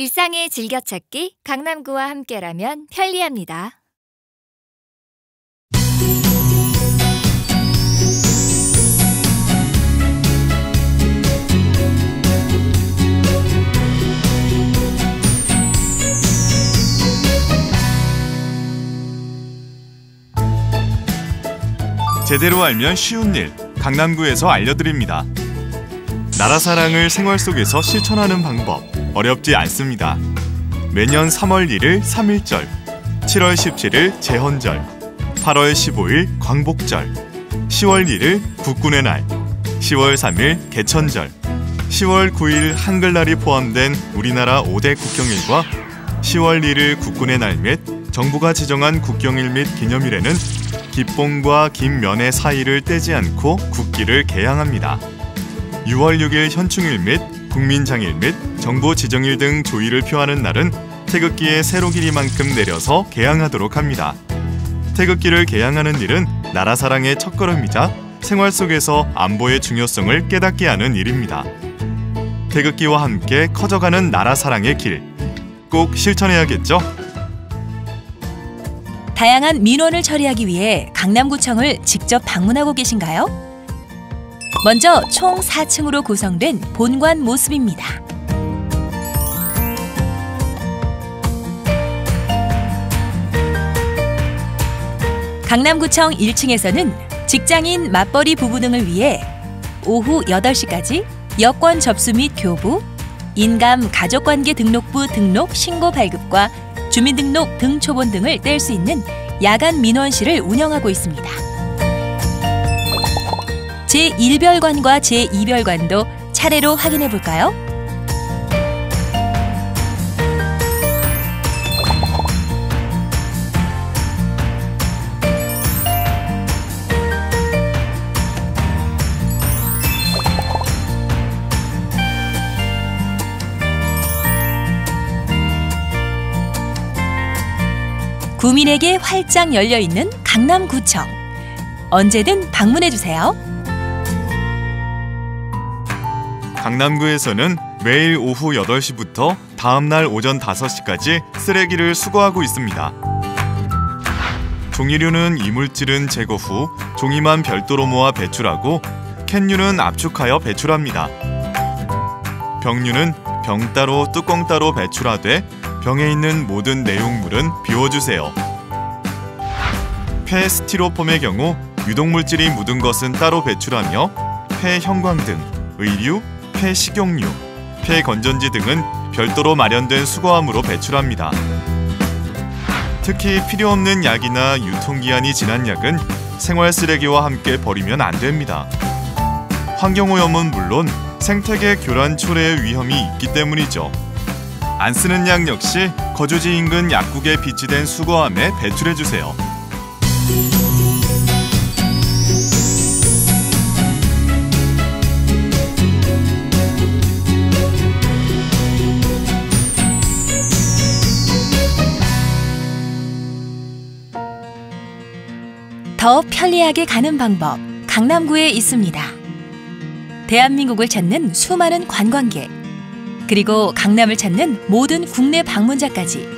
일상의 즐겨찾기 강남구와 함께라면 편리합니다. 제대로 알면 쉬운 일 강남구에서 알려드립니다. 나라 사랑을 생활 속에서 실천하는 방법 어렵지 않습니다. 매년 3월 1일 3.1절, 7월 17일 제헌절, 8월 15일 광복절, 10월 1일 국군의 날, 10월 3일 개천절, 10월 9일 한글날이 포함된 우리나라 5대 국경일과 10월 1일 국군의 날 및 정부가 지정한 국경일 및 기념일에는 기뽕과 긴 면의 사이를 떼지 않고 국기를 개양합니다. 6월 6일 현충일 및 국민장일 및 정부 지정일 등 조의를 표하는 날은 태극기의 세로 길이만큼 내려서 개양하도록 합니다. 태극기를 개양하는 일은 나라 사랑의 첫걸음이자 생활 속에서 안보의 중요성을 깨닫게 하는 일입니다. 태극기와 함께 커져가는 나라 사랑의 길. 꼭 실천해야겠죠? 다양한 민원을 처리하기 위해 강남구청을 직접 방문하고 계신가요? 먼저 총 4층으로 구성된 본관 모습입니다. 강남구청 1층에서는 직장인 맞벌이 부부 등을 위해 오후 8시까지 여권 접수 및 교부, 인감 가족관계 등록부 등록 신고 발급과 주민등록 등 초본 등을 뗄 수 있는 야간 민원실을 운영하고 있습니다. 제1별관과 제2별관도 차례로 확인해 볼까요? 구민에게 활짝 열려 있는 강남구청. 언제든 방문해 주세요. 강남구에서는 매일 오후 8시부터 다음날 오전 5시까지 쓰레기를 수거하고 있습니다. 종이류는 이물질은 제거 후 종이만 별도로 모아 배출하고 캔류는 압축하여 배출합니다. 병류는 병 따로 뚜껑 따로 배출하되 병에 있는 모든 내용물은 비워주세요. 폐 스티로폼의 경우 유독물질이 묻은 것은 따로 배출하며 폐 형광 등 의류, 폐 식용유, 폐 건전지 등은 별도로 마련된 수거함으로 배출합니다. 특히 필요 없는 약이나 유통기한이 지난 약은 생활 쓰레기와 함께 버리면 안 됩니다. 환경오염은 물론 생태계 교란 초래의 위험이 있기 때문이죠. 안 쓰는 약 역시 거주지 인근 약국에 비치된 수거함에 배출해 주세요. 더 편리하게 가는 방법 강남구에 있습니다. 대한민국을 찾는 수많은 관광객 그리고 강남을 찾는 모든 국내 방문자까지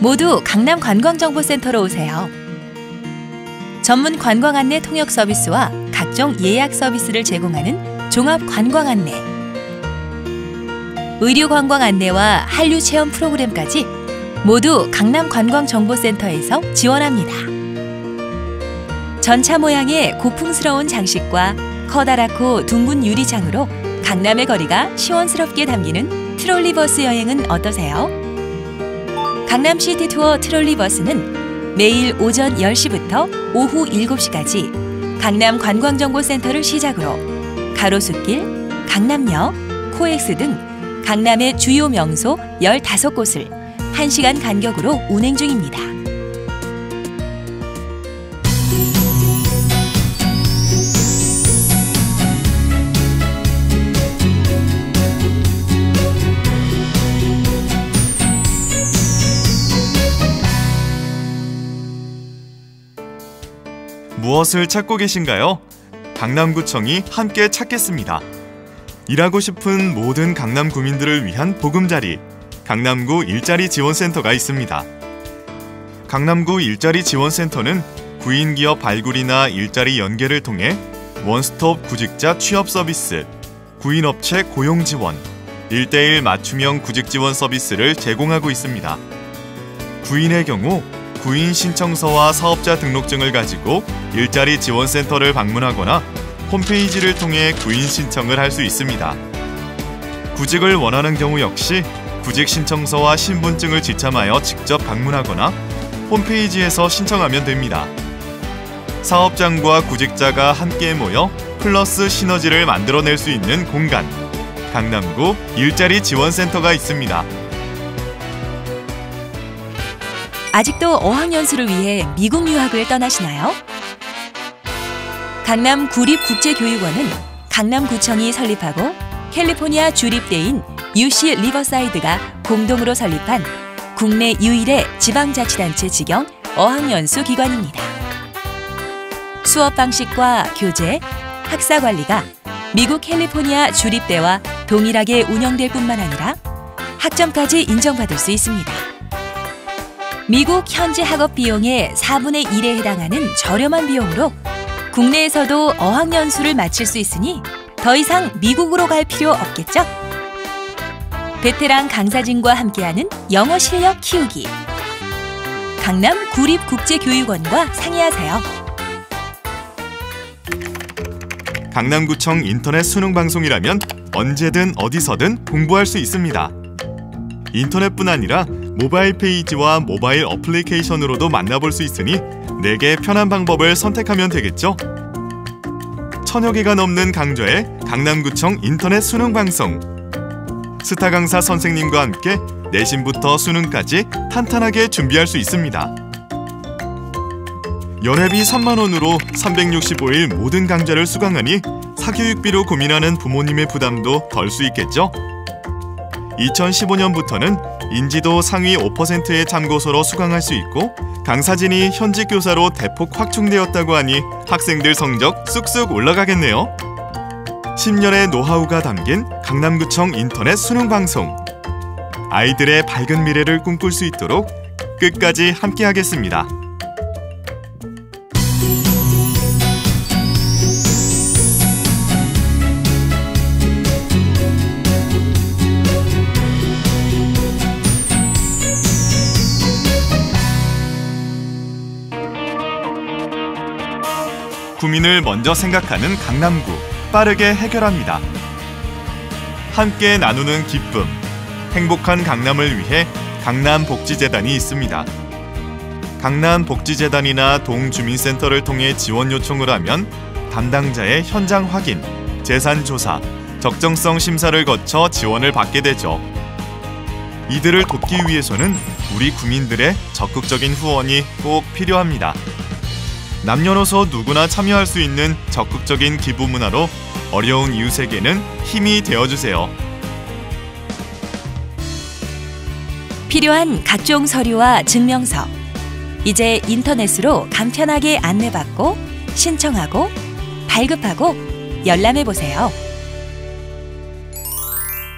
모두 강남 관광정보센터로 오세요. 전문 관광 안내 통역 서비스와 각종 예약 서비스를 제공하는 종합 관광 안내 의류 관광 안내와 한류 체험 프로그램까지 모두 강남 관광정보센터에서 지원합니다. 전차 모양의 고풍스러운 장식과 커다랗고 둥근 유리창으로 강남의 거리가 시원스럽게 담기는 트롤리버스 여행은 어떠세요? 강남시티 투어 트롤리버스는 매일 오전 10시부터 오후 7시까지 강남 관광정보센터를 시작으로 가로수길, 강남역, 코엑스 등 강남의 주요 명소 15곳을 1시간 간격으로 운행 중입니다. 무엇을 찾고 계신가요? 강남구청이 함께 찾겠습니다. 일하고 싶은 모든 강남 구민들을 위한 보금자리 강남구 일자리 지원센터가 있습니다. 강남구 일자리 지원센터는 구인 기업 발굴이나 일자리 연계를 통해 원스톱 구직자 취업 서비스, 구인 업체 고용 지원, 일대일 맞춤형 구직 지원 서비스를 제공하고 있습니다. 구인의 경우 구인 신청서와 사업자 등록증을 가지고 일자리 지원센터를 방문하거나 홈페이지를 통해 구인 신청을 할 수 있습니다. 구직을 원하는 경우 역시 구직 신청서와 신분증을 지참하여 직접 방문하거나 홈페이지에서 신청하면 됩니다. 사업장과 구직자가 함께 모여 플러스 시너지를 만들어낼 수 있는 공간. 강남구 일자리 지원센터가 있습니다. 아직도 어학연수를 위해 미국 유학을 떠나시나요? 강남 구립국제교육원은 강남구청이 설립하고 캘리포니아 주립대인 UC 리버사이드가 공동으로 설립한 국내 유일의 지방자치단체 직영 어학연수 기관입니다. 수업 방식과 교재, 학사 관리가 미국 캘리포니아 주립대와 동일하게 운영될 뿐만 아니라 학점까지 인정받을 수 있습니다. 미국 현지 학업 비용의 4분의 1에 해당하는 저렴한 비용으로 국내에서도 어학연수를 마칠 수 있으니 더 이상 미국으로 갈 필요 없겠죠? 베테랑 강사진과 함께하는 영어 실력 키우기. 강남 구립국제교육원과 상의하세요. 강남구청 인터넷 수능 방송이라면 언제든 어디서든 공부할 수 있습니다. 인터넷뿐 아니라 모바일 페이지와 모바일 어플리케이션으로도 만나볼 수 있으니 내게 편한 방법을 선택하면 되겠죠? 천여 개가 넘는 강좌의 강남구청 인터넷 수능 방송. 스타 강사 선생님과 함께 내신부터 수능까지 탄탄하게 준비할 수 있습니다. 연회비 3만 원으로 365일 모든 강좌를 수강하니 사교육비로 고민하는 부모님의 부담도 덜 수 있겠죠? 2015년부터는 인지도 상위 5%의 참고서로 수강할 수 있고 강사진이 현직 교사로 대폭 확충되었다고 하니 학생들 성적 쑥쑥 올라가겠네요. 10년의 노하우가 담긴 강남구청 인터넷 수능 방송. 아이들의 밝은 미래를 꿈꿀 수 있도록 끝까지 함께하겠습니다. 구민을 먼저 생각하는 강남구 빠르게 해결합니다. 함께 나누는 기쁨, 행복한 강남을 위해 강남복지재단이 있습니다. 강남복지재단이나 동주민센터를 통해 지원 요청을 하면 담당자의 현장 확인, 재산 조사, 적정성 심사를 거쳐 지원을 받게 되죠. 이들을 돕기 위해서는 우리 국민들의 적극적인 후원이 꼭 필요합니다. 남녀노소 누구나 참여할 수 있는 적극적인 기부 문화로 어려운 이웃에게는 힘이 되어주세요. 필요한 각종 서류와 증명서. 이제 인터넷으로 간편하게 안내받고 신청하고 발급하고 열람해 보세요.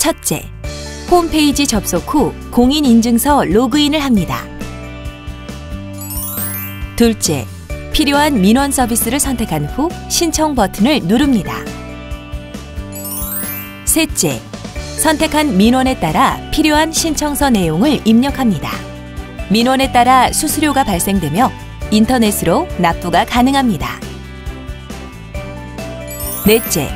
첫째, 홈페이지 접속 후 공인인증서 로그인을 합니다. 둘째, 필요한 민원 서비스를 선택한 후 신청 버튼을 누릅니다. 셋째, 선택한 민원에 따라 필요한 신청서 내용을 입력합니다. 민원에 따라 수수료가 발생되며 인터넷으로 납부가 가능합니다. 넷째,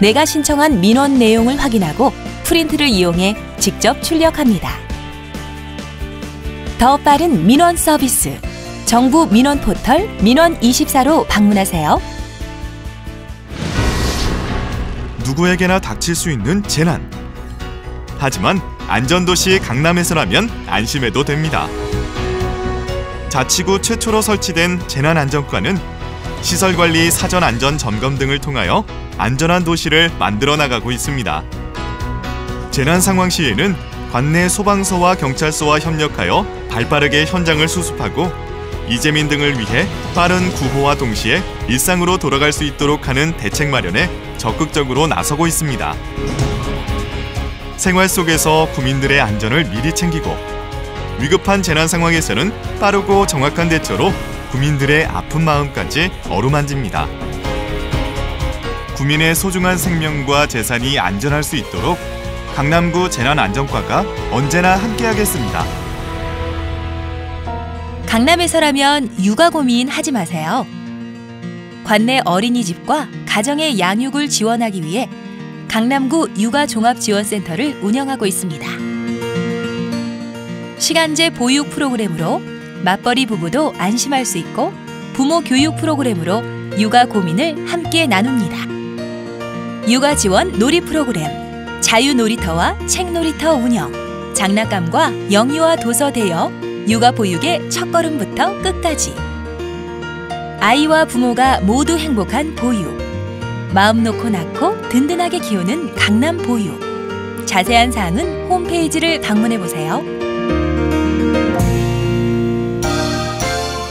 내가 신청한 민원 내용을 확인하고 프린트를 이용해 직접 출력합니다. 더 빠른 민원 서비스. 정부 민원 포털 민원24로 방문하세요. 누구에게나 닥칠 수 있는 재난. 하지만 안전도시 강남에서라면 안심해도 됩니다. 자치구 최초로 설치된 재난안전과는 시설관리 사전 안전 점검 등을 통하여 안전한 도시를 만들어 나가고 있습니다. 재난 상황 시에는 관내 소방서와 경찰서와 협력하여 발빠르게 현장을 수습하고 이재민 등을 위해 빠른 구호와 동시에 일상으로 돌아갈 수 있도록 하는 대책 마련에 적극적으로 나서고 있습니다. 생활 속에서 국민들의 안전을 미리 챙기고 위급한 재난 상황에서는 빠르고 정확한 대처로 국민들의 아픈 마음까지 어루만집니다. 국민의 소중한 생명과 재산이 안전할 수 있도록 강남구 재난안전과가 언제나 함께하겠습니다. 강남에서라면 육아 고민 하지 마세요. 관내 어린이집과 가정의 양육을 지원하기 위해 강남구 육아종합지원센터를 운영하고 있습니다. 시간제 보육 프로그램으로 맞벌이 부부도 안심할 수 있고 부모 교육 프로그램으로 육아 고민을 함께 나눕니다. 육아 지원 놀이 프로그램, 자유 놀이터와 책 놀이터 운영, 장난감과 영유아 도서 대여, 육아 보육의 첫걸음부터 끝까지. 아이와 부모가 모두 행복한 보육. 마음 놓고 낳고 든든하게 키우는 강남 보육. 자세한 사항은 홈페이지를 방문해 보세요.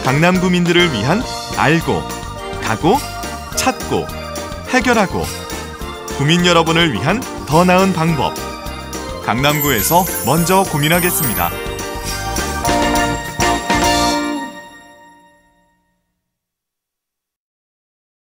강남 구민들을 위한 알고, 가고, 찾고, 해결하고 구민 여러분을 위한 더 나은 방법 강남구에서 먼저 고민하겠습니다.